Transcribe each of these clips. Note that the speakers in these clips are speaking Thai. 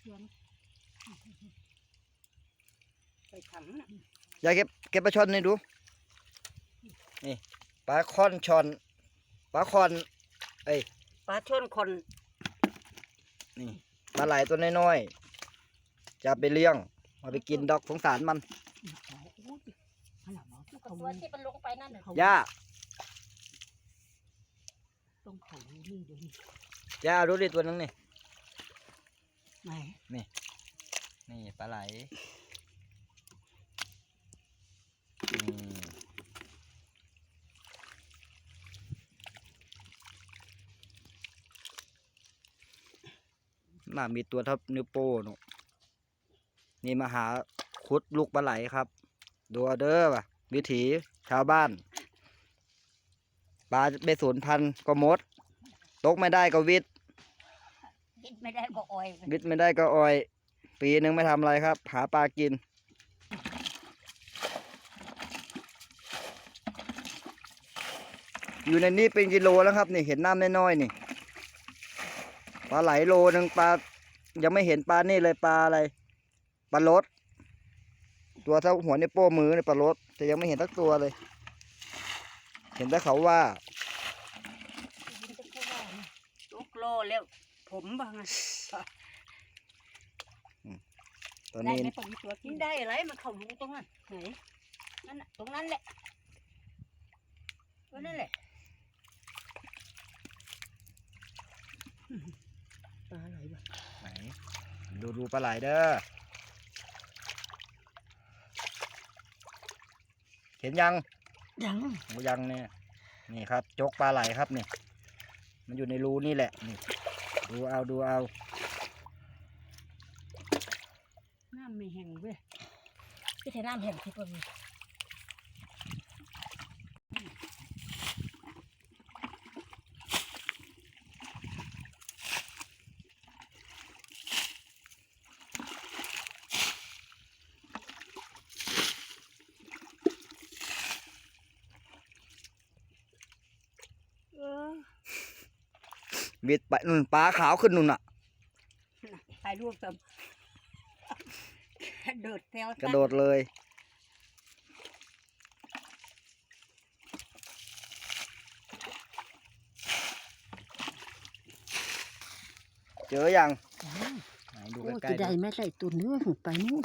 เสียงไปถังน่ะยายเก็บเก็บปลาช่อนให้ดู นี่ปลาคอนช่อนปลาคอนปลาชนคนนี่ปลาไหลตัวน้อยๆจะเอาไปเลี้ยงเอาไปกินดอกสงสารมันอ๋อโอ้ยขนาดหมอที่กับเขาตัวที่มันลงไปนั่นน่ะย่าต้องเขานี่เดี๋ยวนี้ย่าดูดิตัวนึงนี่ ไหนนี่ปลาไหลอืมน่ามีตัวเท่านิ้วโป้นุนี่มาหาคุดลูกปลาไหลครับ ดูเอาเด้อว่ะวิถีชาวบ้าน ปลาไปสูญพันธุ์ก็มด ตกไม่ได้ก็วิท ย์กินไม่ได้ก็ออยวิทย์ไม่ได้ก็ออย ปีหนึ่งไม่ทำอะไรครับ หาปลากิน อยู่ในนี้เป็นกิโลแล้วครับนี่เห็นน้ำน้อยๆนี่ปลาไหลโลหนึ่งปลา ยังไม่เห็นปลานี่เลยปลาอะไรปลาลดตัวเท่าหัวในวโป้มือในปลาลดแต่ยังไม่เห็นสักตัวเลย เห็นแต่เขาว่า ลูกโลแล้ว ผมบ้างอะตอนได้นี้ไหมผมตัวกิกินนได้อะไรมันเข้ารูตรงนั้นไหนนั่นน่ะตรงนั้นแหละตัวนั่นแหละปลาอะไรวะไหนดูดูปลาไหลเด้อเห็นยังยังโอ้ยังเนี่ยนี่ครับ จกปลาไหลครับนี่มันอยู่ในรูนี่แหละนี่ ดูเอาดูเอาน้ำไม่แห้งเว้ยพี่เทน้ำเห็นที่ตัวนี้ บิดไปนู่นปลาขาวขึ้นนู่นน่ะถ่ายรูปเติมกระโดดแซวกระโดดเลย เจอยังไหนดูโอ้ใกล้จะๆได้ดูไหม่ได้ตัวเนื้อหูไปนู่น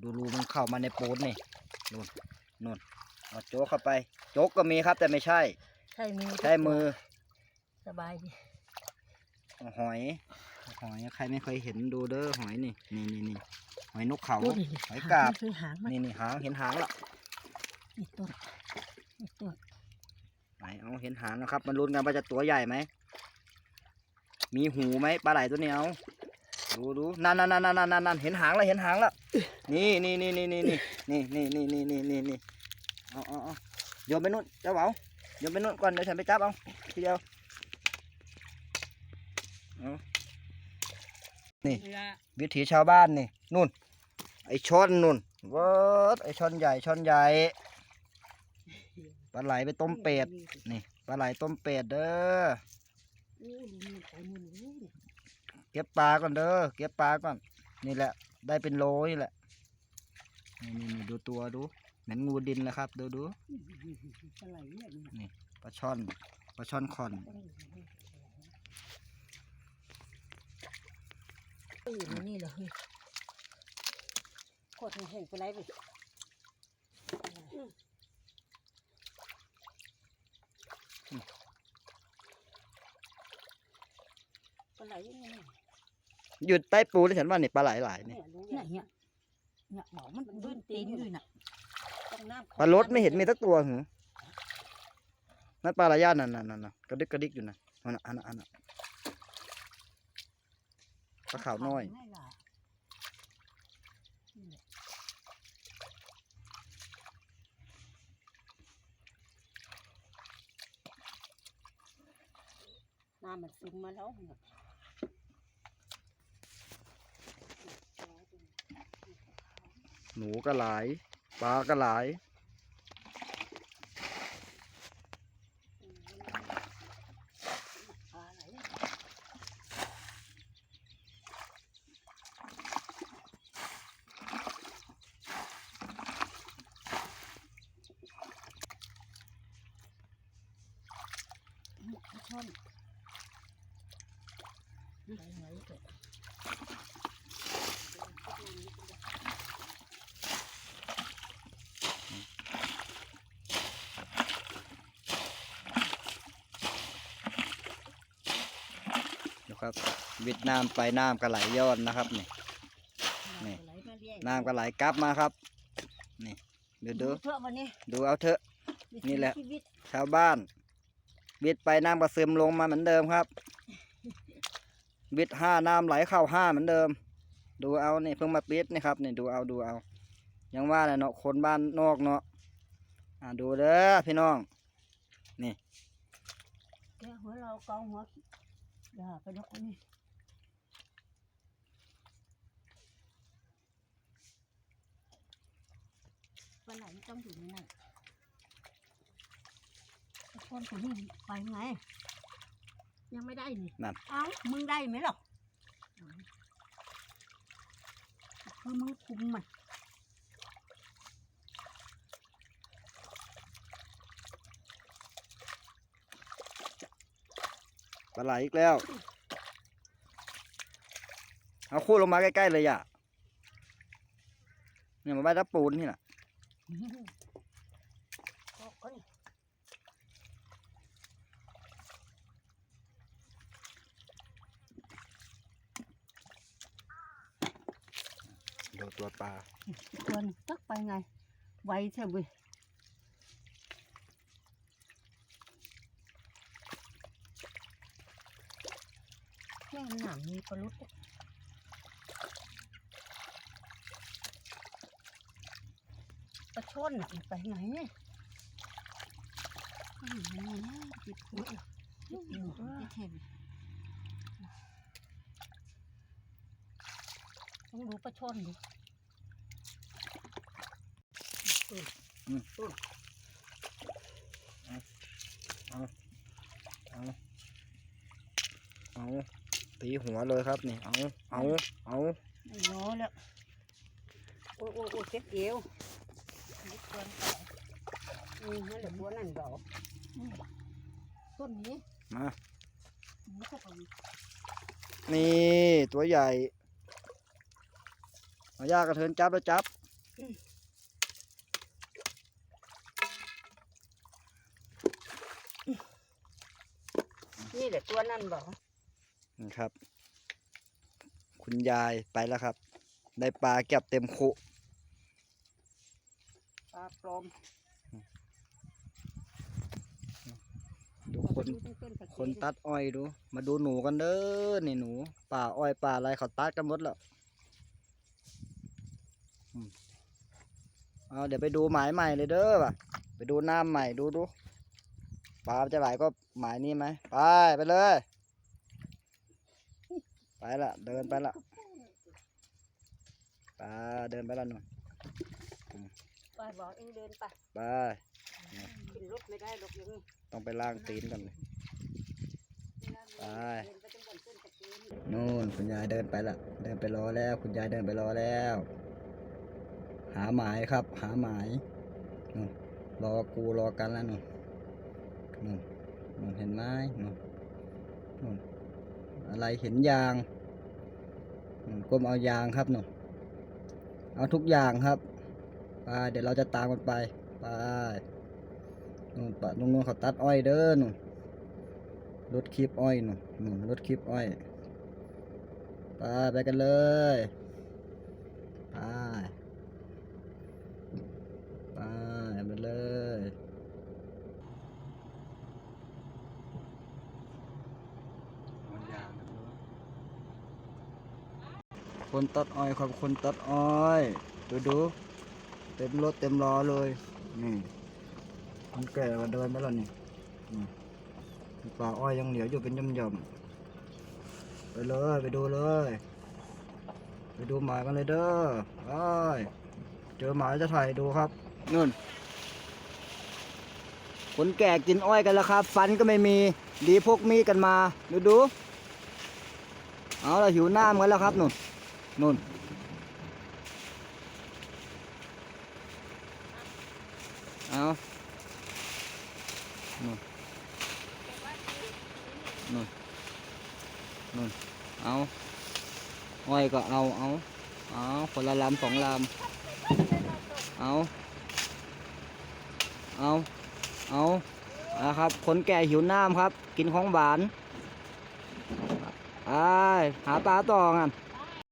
ดูรูมันเข้ามาในปูนนี่นู่นนู่นเอาโจกเข้าไป โจกก็มีครับแต่ไม่ใช่ ใช่มือใช้มือสบายดี หอย หอยใครไม่เคยเห็นดูเด้อหอยนี่นี่นี่นี่หอยนกเขาโอ้ยหอยกาบเคยหางมันนี่นี่หางเห็นหางแล้วนี่ต้นนี่ต้นไหนเอาเห็นหางนะครับ มันลุ้นกันว่าจะตัวใหญ่ไหมมีหูไหมปลาไหลตัวนี้เอาดูดูนั่นนั่นนั่นนั่นนั่นนั่นเห็นหางแล้วเห็นหางแล้วนี่นี่นี่นี่นี่นี่นี่นี่นี่นี่นี่นี่นี่เอาเอาเอาโยนไปนู่นเจ้าเหวาโยนไปนู่นก่อนเดี๋ยวฉันไปจับเอาทีเดียวเอา นี่เวลาวิถีชาวบ้านนี่นู่น ไอช้อนนู่นเวิร์ดไอช้อนใหญ่ช้อนใหญ่ปลาไหลไปต้มเป็ดนี่ปลาไหลต้มเป็ดเด้อโอ้ยนี่ไปนู่นโอ้ยเก็บปลาก่อนเด้อเก็บปลาก่อน นี่แหละ ได้เป็นโลนี่แหละนี่นี่นี่ดูตัวดูเหมือนงูดินนะครับ ดูดูอะไรเนี่ยปลาช่อนปลาช่อนคอน ตื่นนี่เลยโคตรเห็นไปไรไปปลาไหลยังไงหยุดใต้ปูที่ฉันว่านี่ปลาไหลหลายนี่เนี่ยรู้เนี่ยยังเนี่ยเนี่ยบอกมันดื้นตีนด้วยน่ะต้องน้ำปลารดไม่เห็นมีสักตัวหือนั่นปลาระยะนั่นนั่นนั่นน่ะกระดิกกระดิกอยู่นะอันนั้นอันนั้นอันนั้นป ลาขาวน้อยไม่ล่ะน้ำมันซึมมาแล้วเนี่ยหนูก็หลาย ปลาก็หลาย ปลาไหล ช่อนไปไหนเกิดนะครับวิดน้ำไปน้ำก็ไหลย้อนนะครับนี่นี่ไหลมาเรื่อยน้ำก็ไหลกลับมาครับ นี่ดูดูเถอะวันนี้ดูเอาเถอะวิถีนี่แหละชีวิตชาวบ้าน วิดไปน้ำก็ซึมลงมาเหมือนเดิมครับวิดห้าน้ำไหลเข้าห้าเหมือนเดิม ดูเอานี่เพิ่งมาปิดนี่ครับนี่ดูเอาดูเอา ยังว่าเนาะคนบ้านนอกเนาะอ่าดูเด้อพี่น้องนี่แกหัวเราเกาหัวอย่าไปนกอันนี้ปลาไหลต้องอยู่ในนั้น คนคนนี้ไปไง ยังไม่ได้นี่นั่น เอ้ามึงได้ไหมหรอกคือมึงคุมมันปลาไหลอีกแล้ว เอาคู่ลงมาใกล้ ๆ เลยอะ เนี่ยมาใบตะปูนนี่แหละโอ้คน ดูตัวปลาคนตักไปไง ไวใช่เว้ยแม่หนังมีปลาลุดปลาช่อนน่ะมันไปไหนเนี่ยจิบหัวจิบหัวจะเห็นต้องดูปลาช่อนดู เอาเอาตีหัวเลยครับนี่เอาเอาเอาไม่น้แล้วโอ้โอ้โอ้เจ็บเอวนี่เกินไปอืมนั่นแหละตัวนั่นดอกต้นนี้มานี่ตัวใหญ่เอายากกระเทินจับแล้วจับ นี่แหละตัวนั่นบอกนี่ครับ คุณยายไปแล้วครับ ได้ปลาเก็บเต็มคุปลาปลอมดูคนต้ต้ตะเยคนตัดอ้อยดู มาดูหนูกันเด้อนี่หนู ป่าอ้อยป่าอะไรเขาตัดกันหมดแล้วอืมเอาเดี๋ยวไปดูหมายใหม่เลยเด้อว่ะ ไปดูน้ำใหม่ดูดู ปลาจะไหลก็หมายนี้ไหมไปไปเลย ไปละเดินไปละปลาเดินไปละหนูไปบอกเองเดินไปไปขึ้นรถไม่ได้หรอกอย่างนี้ต้องไปล้างตีนกันเลยไปเดินไปจนบนต้นตะเกียงนู่นคุณยายเดินไปละเดินไปรอแล้ว คุณยายเดินไปรอแล้ว หาหมายครับ หาหมายนู่นรอกูรอกันแล้วนู่น นู่นนู่นเห็นไหมนู่นนู่นอะไรเห็นยางนู่นก้มเอายางครับนู่นเอาทุกอย่างครับไปเดี๋ยวเราจะตามกันไปไปนู่นปะนู่นนู่นเขาตัดอ้อยเด้อนู่นรถคลิปอ้อยนู่นนู่นรถคลิปอ้อยไปไปกันเลยไปไปไปเลย คนตัดอ้อยครับคนตัดอ้อย ดูดู เต็มรถเต็มล้อเลย นี่คนแก่มาเดินมาแล้วนี่ป่าอ้อยยังเหลืออยู่เป็นย่อมๆไปเลยไปดูเลย ไปดูหมากันเลยเด้อไปเจอหมาจะถ่ายดูครับนู่นคนแก่กินอ้อยกันแล้วครับ ฟันก็ไม่มีดีพกมีดกันมา ดูดูเอาเราหิวน้ำกันแล้วครับนู่น นู่น เอานู่นนู่นนู่นเอาอ้อยก็เอาเอาเอาคนละลำสองลำเอาเอาเอาเอาครับ คนแก่หิวน้ำครับ กินของหวานไปหาปลาต่อกัน